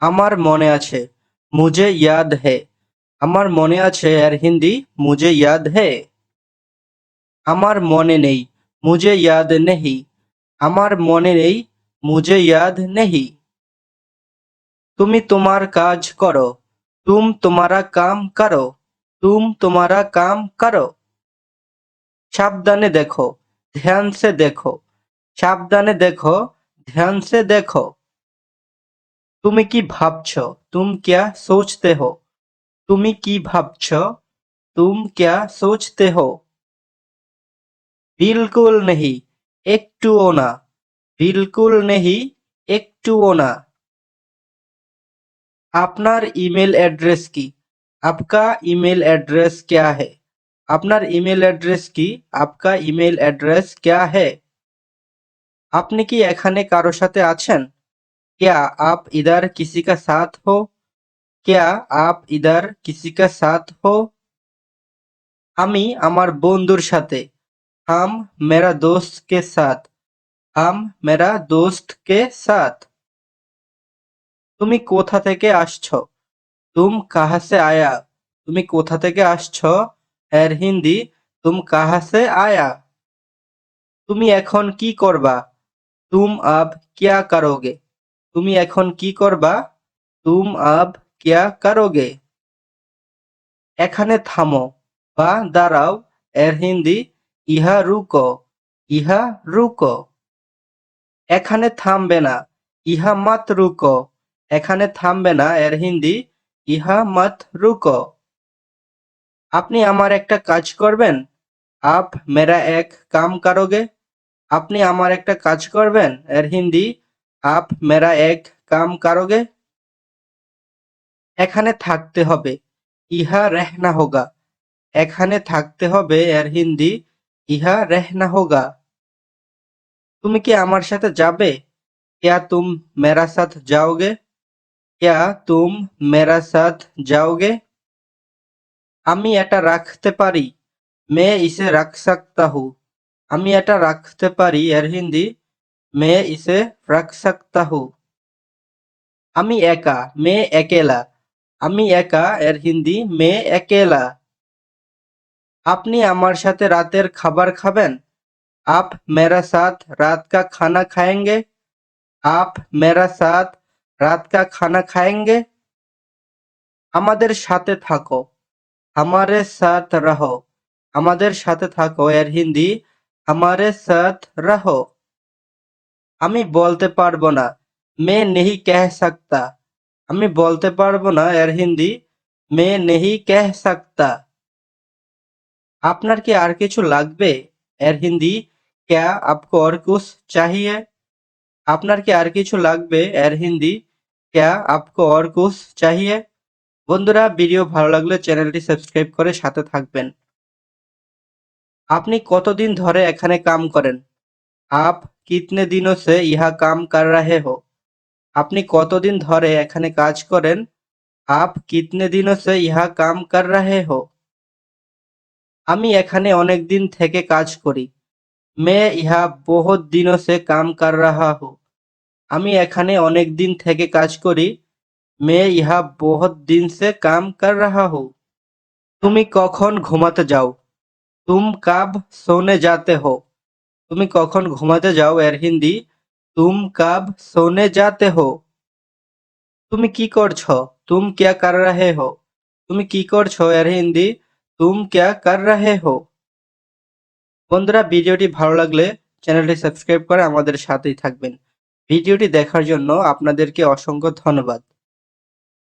আমার মনে আছে, মুঝে ইয়াদ হে। আমার মনে আছে এর হিন্দি, মুঝে ইয়াদ হে। আমার মনে নেই, মুঝে ইয়াদ নেহি। আমার মনে নেই, মুঝে ইয়াদ নেহি। তুমি তোমার কাজ করো, তুম তোমারা কাম করো, তুম তোমারা কাম করো। সাবধানে দেখো, ধ্যান সে দেখো। সাবধানে দেখো, ধ্যান সে দেখো। তুমি কি ভাবছ? তুম ক্যা সোচতে হো? তুমি কি ভাবছ? তুম ক্যা সোচতে হো? বিলকুল নেহি, একটুও না। বিলকুল নেহি, একটুও না। আপনার ইমেল অ্যাড্রেস কি? আপকা ইমেল অ্যাড্রেস ক্যা হ্যায় আপনার ইমেল অ্যাড্রেস কি? আপকা ইমেল অ্যাড্রেস ক্যা হ্যায় আপনি কি এখানে কারও সাথে আছেন? क्या आप इधर किसी का साथ हो क्या आप इधर किसी का साथ हो আমি আমার বন্ধুর সাথে हम मेरा दोस्त के साथ हम मेरा दोस्त के साथ তুমি কোথা থেকে আসছো তুম কাহা সে আয়া তুমি কোথা থেকে আসছো এর হিন্দি তুম কাহা সে আয়া তুমি এখন কি করবা তুম আব কিয়া করোগে তুমি এখন কি করবা? তুম আব কিয়া করোগে? এখানে থামো বা দাঁড়াও, এর হিন্দি, ইহা রুক, ইহা রুকো। এখানে থামবে না, ইহা মাত রুক। এখানে থামবে না, এর হিন্দি, ইহা মত রুক। আপনি আমার একটা কাজ করবেন? আপ মেরা এক কাম কারোগে? আপনি আমার একটা কাজ করবেন? এর হিন্দি আপ মেরা এক কাম কারোগে এখানে থাকতে হবে ইহা রেহনা হোগা এখানে থাকতে হবে এর হিন্দি ইহা রেহনা হোগা তুমি কি আমার সাথে যাবে क्या तुम मेरा साथ जाओगे क्या तुम मेरा साथ जाओगे আমি এটা রাখতে পারি মে ইসে রাখ সকতা হু আমি এটা রাখতে পারি এর হিন্দি মেয়ে ইসে ফ্রাকসাক্তাহু আমি একা, মে একেলা। আমি একা এর হিন্দি, মে একেলা। আপনি আমার সাথে রাতের খাবার খাবেন? আপ মেরা সাথ রাত কা খানা খায়েঙ্গে? আপ মেরা সাথ রাত কা খানা খায়েঙ্গে? আমাদের সাথে থাকো। আমারে সাথ রাহো। আমাদের সাথে থাকো এর হিন্দি, আমারে সাথ রাহো। আমি বলতে পারব না। মে নেহি কেহ সাকতা? আমি বলতে পারব না, এর হিন্দি। মে নেহি কেহ সাকতা? আপনার কি আর কিছু লাগবে, এর হিন্দি? ক্যা আপকো আর কুস চাহিয়ে? আপনার কি আর কিছু লাগবে, এর হিন্দি? ক্যা আপকো আর কুস চাহিয়ে? বন্ধুরা, ভিডিও ভালো লাগলে চ্যানেলটি সাবস্ক্রাইব করে সাথে থাকবেন। আপনি কতদিন ধরে এখানে কাম করেন? আপ কিতনে দিনও সে ইহা কাম কার রাহে হো? আপনি কতদিন ধরে এখানে কাজ করেন? আপ কিতনে দিনও সে ইহা কাম কার রাহে হো? আমি এখানে অনেক দিন থেকে কাজ করি। মে ইহা বহুত দিনও সে কাম কার রাহা হো। আমি এখানে অনেক দিন থেকে কাজ করি। মে ইহা বহুত দিন সে কাম কার রাহা হো। তুমি কখন ঘুমাতে যাও? তুম কাব সোনে যাতে হো? তুমি কখন ঘুমাতে যাও এর হিন্দি? তুম কাব সোনে যাতে হো। তুমি কি করছ? তুম ক্যা কর রহে হো। তুমি কি করছ এর হিন্দি? তুম ক্যা কর রহে হো। বন্ধুরা, ভিডিওটি ভালো লাগলে চ্যানেলটি সাবস্ক্রাইব করে আমাদের সাথেই থাকবেন। ভিডিওটি দেখার জন্য আপনাদেরকে অসংখ্য ধন্যবাদ।